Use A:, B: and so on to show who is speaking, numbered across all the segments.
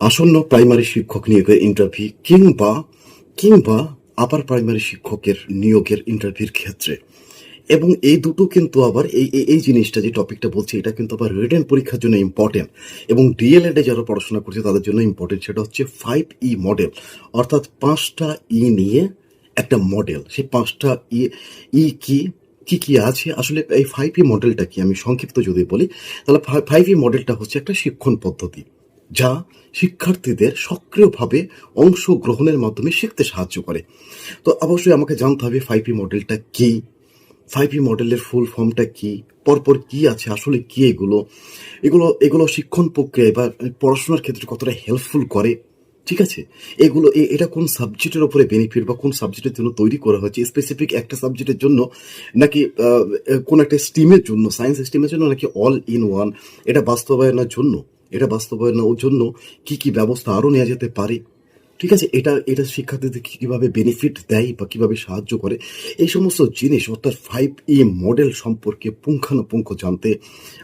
A: আসন্ন প্রাইমারি শিক্ষক নিয়োগের ইন্টারভিউ কিংবা কিংবা আপার প্রাইমারি শিক্ষকের নিয়োগের ইন্টারভিউর ক্ষেত্রে। এবং এই দুটো কিন্তু আবার এই, এই- জিনিসটা যে টপিকটা বলছি, এটা কিন্তু আবার রিটেন পরীক্ষার জন্য ইম্পর্টেন্ট এবং ডিএলএডে যারা পড়াশোনা করছে, তাদের জন্য ইম্পর্টেন্ট সেটা হচ্ছে ফাইভ ই মডেল অর্থাৎ পাঁচটা ই নিয়ে একটা মডেল সেই পাঁচটা ই ই কি কি কি আছে? আসলে এই ফাইভ ই মডেলটা কি? আমি সংক্ষিপ্ত যদি বলি, তাহলে ফাইভ ই মডেলটা হচ্ছে একটা শিক্ষণ পদ্ধতি। যা শিক্ষার্থীদের সক্রিয়ভাবে অংশগ্রহণের মাধ্যমে শিখতে সাহায্য করে। তো অবশ্যই আমাকে জানতে হবে ফাইভ ই মডেলটা কি? ফাইভ ই মডেলের ফুল ফর্মটা কি? পরপর কি আছে? আসলে কি এগুলো? এগুলো এগুলো শিক্ষণ প্রক্রিয়ায় বা পড়াশোনার ক্ষেত্রে কতটা হেল্পফুল করে? ঠিক আছে? এগুলো এটা কোন সাবজেক্টের উপরে বেনিফিট বা কোন সাবজেক্টের জন্য তৈরি করা হয়েছে? স্পেসিফিক একটা সাবজেক্টের জন্য নাকি কোন একটা স্ট্রিমের জন্য সায়েন্স স্ট্রিমের জন্য নাকি অল ইন ওয়ান এটা বাস্তবায়নের জন্য? এটা বাস্তবায়নের জন্য কি কি ব্যবস্থা আরও নেওয়া যেতে পারে? ঠিক আছে, এটা এটা শিক্ষার্থীদের কীভাবে বেনিফিট দেয় বা কীভাবে সাহায্য করে? এই সমস্ত জিনিস, অর্থাৎ ফাইভ ই মডেল সম্পর্কে পুঙ্খানুপুঙ্খ জানতে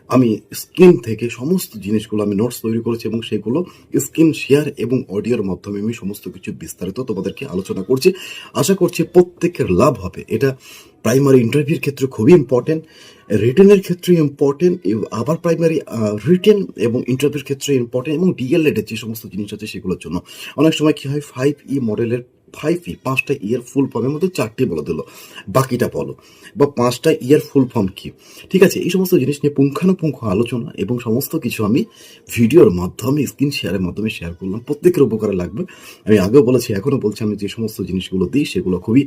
A: আমি স্ক্রিন থেকে সমস্ত জিনিসগুলো আমি নোটস তৈরি করেছি এবং সেগুলো স্ক্রিন শেয়ার এবং অডিওর মাধ্যমে আমি সমস্ত কিছু বিস্তারিত তোমাদেরকে আলোচনা করছি। আশা করছি প্রত্যেকের লাভ হবে। এটা প্রাইমারি ইন্টারভিউর ক্ষেত্রে খুবই ইম্পর্টেন্ট রিটেনের ক্ষেত্রে ইম্পর্টেন্ট আবার প্রাইমারি রিটেন এবং ইন্টারভিউর ক্ষেত্রে ইম্পর্টেন্ট এবং ডিএলএড এর যে সমস্ত জিনিস আছে সেগুলোর জন্য। অনেক সময় কী হয় ফাইভ ই মডেলের ফাইভ পাঁচটা ইয়ার ফুল ফর্মের মধ্যে চারটি বলে দিল। বাকিটা বলো। বা পাঁচটা ইয়ার ফুল ফর্ম কি? ঠিক আছে, এই সমস্ত জিনিস নিয়ে পুঙ্খানুপুঙ্খ আলোচনা এবং সমস্ত কিছু আমি ভিডিওর মাধ্যমে স্ক্রিন শেয়ারের মাধ্যমে শেয়ার করলাম। প্রত্যেকের উপকারে লাগবে। আমি আগেও বলেছি, এখনও বলছি আমি যে সমস্ত জিনিসগুলো দিই, সেগুলো খুবই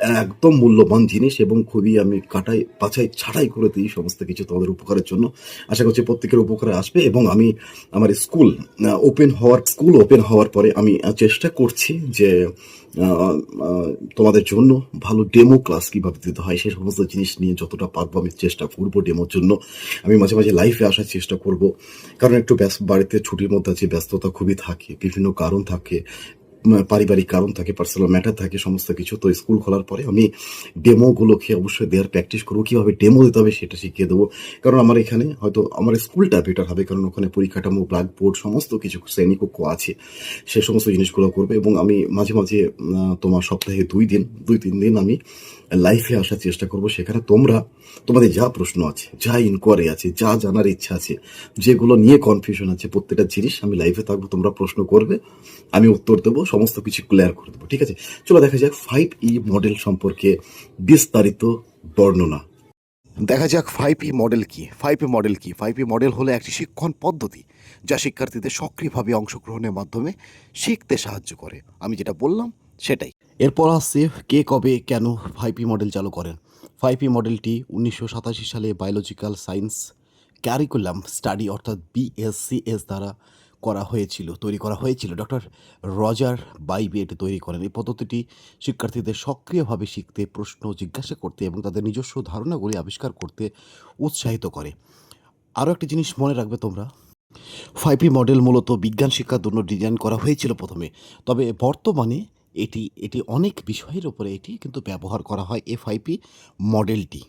A: একদম মূল্যবান জিনিস এবং খুবই আমি কাটাই, বাছাই ছাড়াই করে দিই সমস্ত কিছু তোমাদের উপকারের জন্য। আশা করছি প্রত্যেকের উপকারে আসবে এবং আমি আমার স্কুল ওপেন হওয়ার স্কুল ওপেন হওয়ার পরে আমি চেষ্টা করছি যে তোমাদের জন্য ভালো ডেমো ক্লাস কীভাবে দিতে হয়, সেই সমস্ত জিনিস নিয়ে যতটা পারব আমি চেষ্টা করব ডেমোর জন্য। আমি মাঝে মাঝে লাইফে আসার চেষ্টা করব। কারণ একটু ব্যস্ত বাড়িতে ছুটির মধ্যে আছে, ব্যস্ততা খুবই থাকে, বিভিন্ন কারণ থাকে। পারিবারিক কারণ থাকে পার্সোনাল ম্যাটার থাকে, সমস্ত কিছু। তো স্কুল খোলার পরে আমি ডেমোগুলোকে অবশ্যই দেওয়ার প্র্যাকটিস করব। কীভাবে ডেমো দিতে হবে সেটা শিখিয়ে দেবো। কারণ আমার এখানে হয়তো আমার স্কুলটা বেটার হবে, কারণ ওখানে পরিকাঠামো ব্ল্যাকবোর্ড সমস্ত কিছু শ্রেণীকক্ষ আছে। সে সমস্ত জিনিসগুলো করবে এবং আমি মাঝে মাঝে তোমার সপ্তাহে দুই দিন, দুই তিন দিন আমি লাইফে আসার চেষ্টা করব। সেখানে তোমরা, তোমাদের যা প্রশ্ন আছে, যা ইনকোয়ারি আছে, যা জানার ইচ্ছা আছে, যেগুলো নিয়ে কনফিউশন আছে, প্রত্যেকটা জিনিস আমি লাইভে থাকব, তোমরা প্রশ্ন করবে, আমি উত্তর দেবো। সমস্ত কিছু ক্লিয়ার করে দেবো ঠিক আছে? চলো দেখা যাক ফাইভ ই মডেল সম্পর্কে বিস্তারিত বর্ণনা।
B: দেখা যাক ফাইভ ই মডেল কি? ফাইভ ই মডেল কি? ফাইভ ই মডেল হলো একটি শিক্ষণ পদ্ধতি যা শিক্ষার্থীদের সক্রিয়ভাবে অংশগ্রহণের মাধ্যমে শিখতে সাহায্য করে। আমি যেটা বললাম সেটাই।
C: এরপর আসছে কে কবে কেন ফাইভ ই মডেল চালু করেন? ফাইভ ই মডেলটি উনিশশো সাতাশি সালে বায়োলজিক্যাল সায়েন্স ক্যারিকুলাম স্টাডি অর্থাৎ বিএসসিএস দ্বারা করা হয়েছিল, তৈরি করা হয়েছিল। ডক্টর রজার বাইবে এটি তৈরি করেন। এই পদ্ধতিটি শিক্ষার্থীদের সক্রিয়ভাবে শিখতে, প্রশ্ন জিজ্ঞাসা করতে এবং তাদের নিজস্ব ধারণাগুলি আবিষ্কার করতে উৎসাহিত করে। আরও একটি জিনিস মনে রাখবে তোমরা। ফাইভ মডেল মূলত বিজ্ঞান শিক্ষার জন্য ডিজাইন করা হয়েছিল প্রথমে। তবে বর্তমানে এটি এটি অনেক বিষয়ের উপরে এটি কিন্তু ব্যবহার করা হয় এ ফাইভ ই মডেলটি।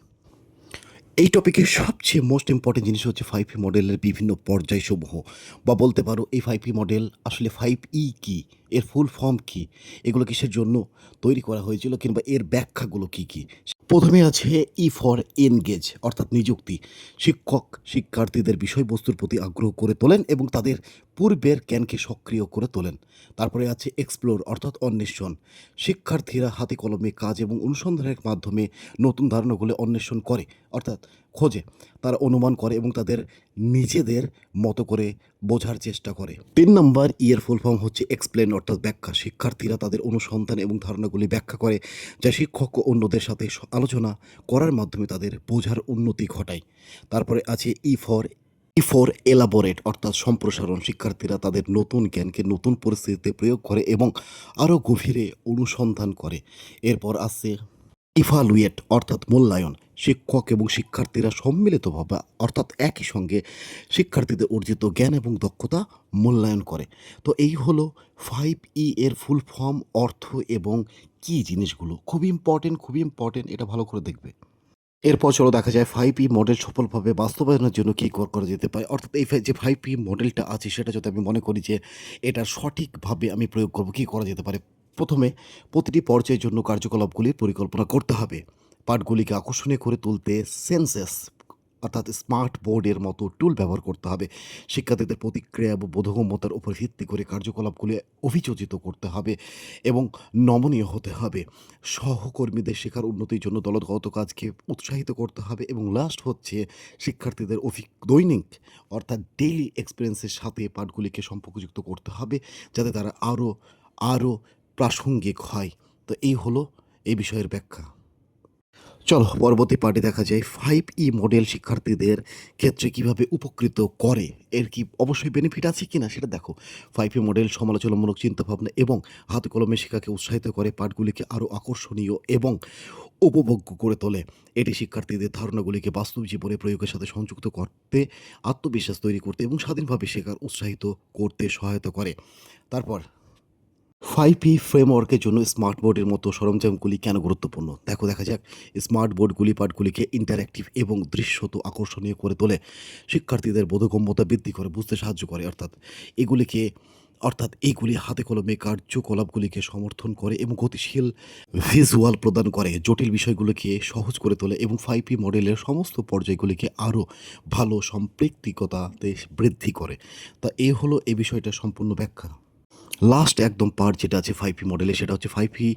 C: এই টপিকের সবচেয়ে মোস্ট ইম্পর্টেন্ট জিনিস হচ্ছে ফাইভ ই মডেলের বিভিন্ন পর্যায়সমূহ। বা বলতে পারো এই ফাইভ ই মডেল আসলে ফাইভ ই কী? এর ফুল ফর্ম কী? এগুলো কিসের জন্য তৈরি করা হয়েছিল কিংবা এর ব্যাখ্যাগুলো কী কী? প্রথমে আছে ই ফর এনগেজ অর্থাৎ নিযুক্তি। শিক্ষক শিক্ষার্থীদের বিষয়বস্তুর প্রতি আগ্রহ করে তোলেন এবং তাদের পূর্বের জ্ঞানকে সক্রিয় করে তোলেন। তারপরে আছে এক্সপ্লোর অর্থাৎ অন্বেষণ। শিক্ষার্থীরা হাতে কলমে কাজ এবং অনুসন্ধানের মাধ্যমে নতুন ধারণাগুলো অন্বেষণ করে, অর্থাৎ খোঁজে, তারা অনুমান করে এবং তাদের নিজেদের মতো করে বোঝার চেষ্টা করে। তিন নম্বর ইয়ের ফুল ফর্ম হচ্ছে এক্সপ্লেন অর্থাৎ ব্যাখ্যা। শিক্ষার্থীরা তাদের অনুসন্ধান এবং ধারণাগুলি ব্যাখ্যা করে যা শিক্ষক ও অন্যদের সাথে আলোচনা করার মাধ্যমে তাদের বোঝার উন্নতি ঘটায়। তারপরে আছে E for E for elaborate অর্থাৎ সম্প্রসারণ। শিক্ষার্থীরা তাদের নতুন জ্ঞানকে নতুন পরিস্থিতিতে প্রয়োগ করে এবং আরও গভীরে অনুসন্ধান করে। এরপর আছে ইভালুয়েট, অর্থাৎ মূল্যায়ন, শিক্ষক এবং শিক্ষার্থীরা সম্মিলিতভাবে, অর্থাৎ একই সঙ্গে শিক্ষার্থীদের অর্জিত জ্ঞান এবং দক্ষতা মূল্যায়ন করে। তো এই হলো ফাইভ ই এর ফুল ফর্ম, অর্থ এবং কি জিনিসগুলো। খুবই ইম্পর্টেন্ট খুবই ইম্পর্টেন্ট এটা ভালো করে দেখবে। এরপর চলো দেখা যায় ফাইভ ই মডেল সফলভাবে বাস্তবায়নের জন্য কী কর- করা যেতে পারে। অর্থাৎ এই যে ফাইভ ই মডেলটা আছে, সেটা যদি আমি মনে করি যে এটা সঠিকভাবে আমি প্রয়োগ করব, কী করা যেতে পারে? প্রথমে প্রতিটি পর্যায়ের জন্য কার্যকলাপগুলির পরিকল্পনা করতে হবে। পাঠগুলিকে আকর্ষণীয় করে তুলতে সেন্সেস, অর্থাৎ স্মার্ট বোর্ডের মতো টুল ব্যবহার করতে হবে। শিক্ষার্থীদের প্রতিক্রিয়া এবং বোধগম্যতার উপর ভিত্তি করে কার্যকলাপগুলি অভিযোজিত করতে হবে এবং নমনীয় হতে হবে। সহকর্মীদের শেখার উন্নতির জন্য দলগত কাজকে উৎসাহিত করতে হবে এবং লাস্ট হচ্ছে শিক্ষার্থীদের অভি দৈনিক, অর্থাৎ ডেইলি এক্সপিরিয়েন্সের সাথে পাঠগুলিকে সম্পর্কযুক্ত করতে হবে, যাতে তারা আরও আরও প্রাসঙ্গিক হয়। তো এই হলো এই বিষয়ের ব্যাখ্যা। চলো, পরবর্তী পার্টে দেখা যায় ফাইভ ই মডেল শিক্ষার্থীদের ক্ষেত্রে কীভাবে উপকৃত করে। এর কি অবশ্যই বেনিফিট আছে কি না সেটা দেখো। ফাইভ ই মডেল সমালোচনামূলক চিন্তাভাবনা এবং হাতে কলমে শিক্ষাকে উৎসাহিত করে পাঠগুলিকে আরও আকর্ষণীয় এবং উপভোগ্য করে তোলে। এটি শিক্ষার্থীদের ধারণাগুলিকে বাস্তব জীবনে প্রয়োগের সাথে সংযুক্ত করতে, আত্মবিশ্বাস তৈরি করতে এবং স্বাধীনভাবে শেখার উৎসাহিত করতে সহায়তা করে। তারপর ফাইভ পি ফ্রেমওয়ার্কের জন্য স্মার্ট বোর্ডের মতো সরঞ্জামগুলি কেন গুরুত্বপূর্ণ? দেখো, দেখা যাক। স্মার্ট বোর্ডগুলি পাঠগুলিকে ইন্টারঅ্যাক্টিভ এবং দৃশ্যত আকর্ষণীয় করে তোলে। শিক্ষার্থীদের বোধগম্যতা বৃদ্ধি করে, বুঝতে সাহায্য করে, অর্থাৎ এগুলিকে, অর্থাৎ এইগুলি হাতে কলমে কার্যকলাপগুলিকে সমর্থন করে এবং গতিশীল ভিজুয়াল প্রদান করে। জটিল বিষয়গুলোকে সহজ করে তোলে এবং ফাইভ পি মডেলের সমস্ত পর্যায়গুলিকে আরও ভালো সম্পৃক্তিকতাতে বৃদ্ধি করে। তা এই হলো এই বিষয়টা সম্পূর্ণ ব্যাখ্যা। লাস্ট একদম পার্ট যেটা আছে ফাইভ ই মডেলে সেটা হচ্ছে ফাইভ ই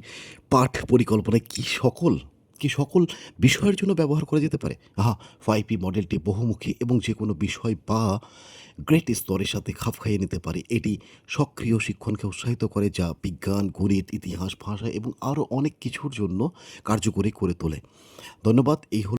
C: পাঠ পরিকল্পনায় কি সকল কি সকল বিষয়ের জন্য ব্যবহার করা যেতে পারে? হা ফাইভ ই মডেলটি বহুমুখী এবং যে কোনো বিষয় বা গ্রেট স্তরের সাথে খাপ খাইয়ে নিতে পারে। এটি সক্রিয় শিক্ষণকে উৎসাহিত করে, যা বিজ্ঞান, গণিত, ইতিহাস, ভাষা এবং আরও অনেক কিছুর জন্য কার্যকরী করে তোলে। ধন্যবাদ, এই